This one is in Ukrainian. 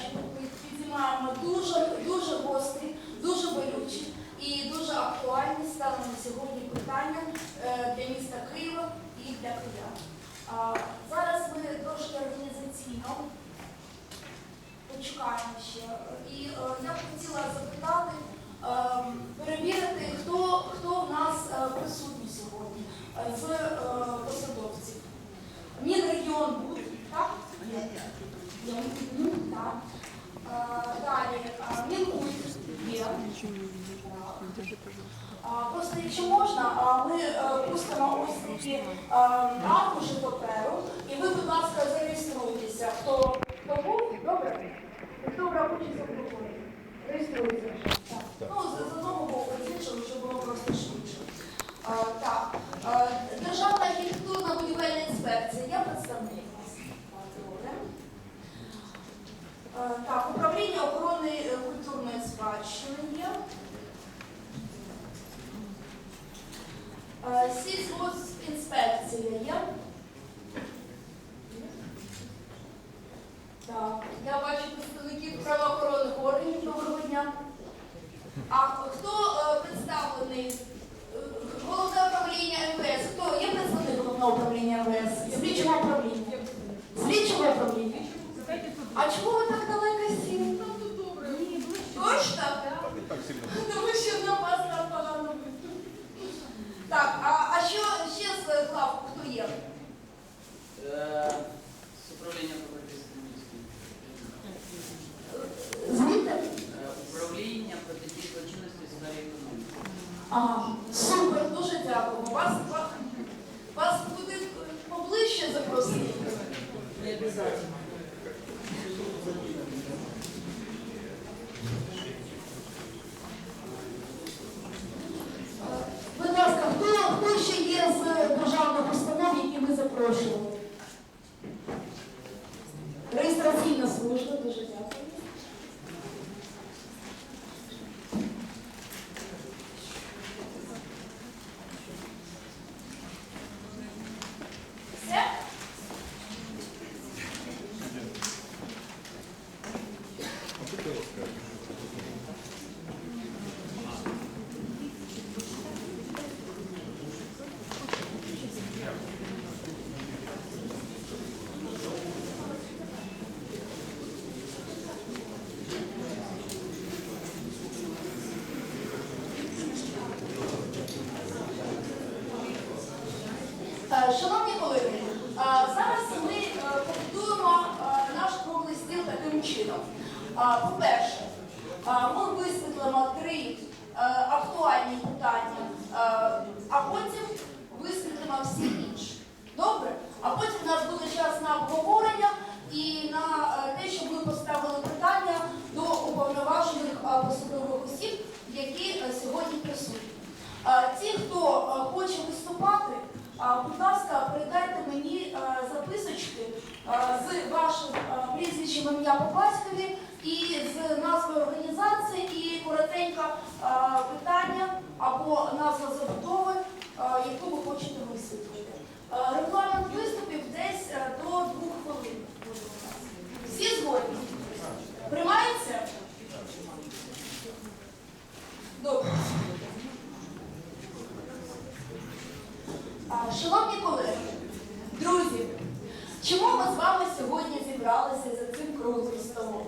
що ми піднімаємо дуже, дуже гострі, дуже болючі і дуже актуальні стали на сьогодні питання е, для міста Києва і для киян. А, Зараз ми трошки організаційно почекаємо ще. І е, я б хотіла запитати, е, перевірити, хто, хто в нас е, присутній сьогодні е, з е, посадовців. Мінрегіон буде, так? Є. Є. Мгм, Так. Е, Далі, е. Просто якщо можна, ми е, пустимо ось такі аркуші паперу, і ви, будь ласка, зареєструйтеся. Хто, хто був? Добре? Хто брав участь у проході? Реєструйте вже. Так. Ну, з, з одного боку, з іншого, щоб було просто швидше. А, так. А, Державна архітектурна будівельна інспекція. Я представник вас. Так, добре. Е, Так, управління охорони е, культурної спадщини є. Е, Сільгоспінспекція є. Так, я бачу представників правоохоронних органів. Доброго дня. А хто е, представлений? Е, Головне управління МВС. Хто є представник головного управління МВС? Слідчого управління. Слідчого управління. А чому ви так далеко сіли? Точно? Тому що на вас там погано видно. Так, а, а що ще з глав хто є? Е, З управління протидії Звідти? Управління протидії злочинності в сфері економіки. Ага, супер, дуже дякую. Вас, вас, вас туди поближче запросити. Не обов'язково. Будь ласка, хто, хто ще є з державних установ, які ми запрошували? Реєстраційна служба, дуже дякую. Все? Е, Шановні колеги, е, зараз ми е, побудуємо е, наш круглий стіл таким чином. Е, По-перше, е, ми висвітлимо три е, актуальні питання, е, а потім висвітлимо всі будь ласка, передайте мені е, записочки е, з вашим е, прізвищем ім'я по батькові і з назвою організації, і коротенько питання або назва забудови, Шановні колеги, друзі, чому ми з вами сьогодні зібралися за цим круглим столом?